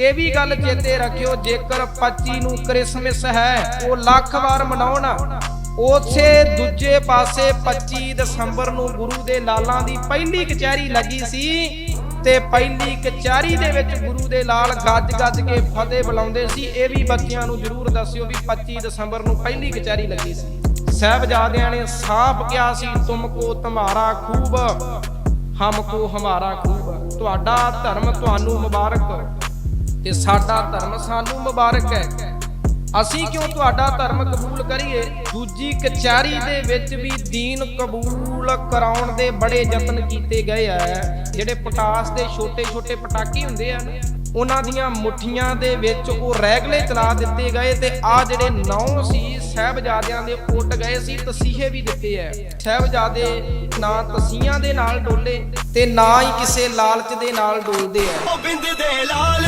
ਇਹ ਵੀ ਗੱਲ ਚੇਤੇ ਰੱਖਿਓ, ਜੇਕਰ 25 ਨੂੰ ਕ੍ਰਿਸਮਸ ਹੈ, ਉਹ ਲੱਖ ਵਾਰ ਮਨਾਉਣ। ਉਸੇ ਦੂਜੇ ਪਾਸੇ 25 ਦਸੰਬਰ ਨੂੰ ਗੁਰੂ ਦੇ ਲਾਲਾਂ ਦੀ ਪਹਿਲੀ ਕਚਹਿਰੀ ਲੱਗੀ ਸੀ ਤੇ ਪਹਿਲੀ ਕਚਹਿਰੀ ਦੇ ਵਿੱਚ ਗੁਰੂ ਦੇ ਲਾਲ ਗੱਜ ਗੱਜ ਕੇ ਫਤਿਹ ਬੁਲਾਉਂਦੇ ਸੀ। ਇਹ ਵੀ ਬੱਚਿਆਂ ਨੂੰ ਜਰੂਰ ਦੱਸਿਓ ਵੀ 25 ਦਸੰਬਰ ਨੂੰ ਪਹਿਲੀ ਕਚਹਿਰੀ ਲੱਗੀ ਸੀ। ਸਹਿਬਜ਼ਾਦਿਆਂ ਨੇ ਸਾਫ਼ ਕਿਹਾ ਸੀ ਤੁਮਕੋ ਤੁਮਾਰਾ ਖੂਬ, ਹਮ ਕੋ ਹਮਾਰਾ ਖੂਬ। ਤੁਹਾਡਾ ਧਰਮ ਤੁਹਾਨੂੰ ਮੁਬਾਰਕ। ਤੇ ਸਾਡਾ ਧਰਮ ਸਾਨੂੰ ਮੁਬਾਰਕ ਹੈ। ਅਸੀਂ ਕਿਉਂ ਤੁਹਾਡਾ ਧਰਮ ਕਬੂਲ ਕਰੀਏ? ਦੂਜੀ ਕਚਹਿਰੀ ਦੇ ਵਿੱਚ ਵੀ ਦੀਨ ਕਬੂਲ ਕਰਾਉਣ ਦੇ ਬੜੇ ਯਤਨ ਕੀਤੇ ਗਏ ਆ, ਜਿਹੜੇ ਪਟਾਸ ਦੇ ਛੋਟੇ-ਛੋਟੇ ਪਟਾਕੇ ਹੁੰਦੇ ਆ ਉਹਨਾਂ ਦੀਆਂ ਮੁੱਠੀਆਂ ਦੇ ਵਿੱਚ ਉਹ ਰੈਗਲੇ ਚਲਾ ਦਿੱਤੇ ਗਏ ਤੇ ਆ ਜਿਹੜੇ ਨੌ ਸੀ, ਸਹਿਬਜ਼ਾਦਿਆਂ ਦੇ ਉੱਡ ਗਏ ਸੀ, ਤਸੀਹੇ ਵੀ ਦਿੱਤੇ ਐ ਸਹਿਬਜ਼ਾਦੇ ਨਾ ਤਸੀਆਂ ਦੇ ਨਾਲ ਡੋਲੇ ਤੇ ਨਾ ਹੀ ਕਿਸੇ ਲਾਲਚ ਦੇ ਨਾਲ ਡੋਲਦੇ ਐ ਗੋਬਿੰਦ ਦੇ ਲਾਲ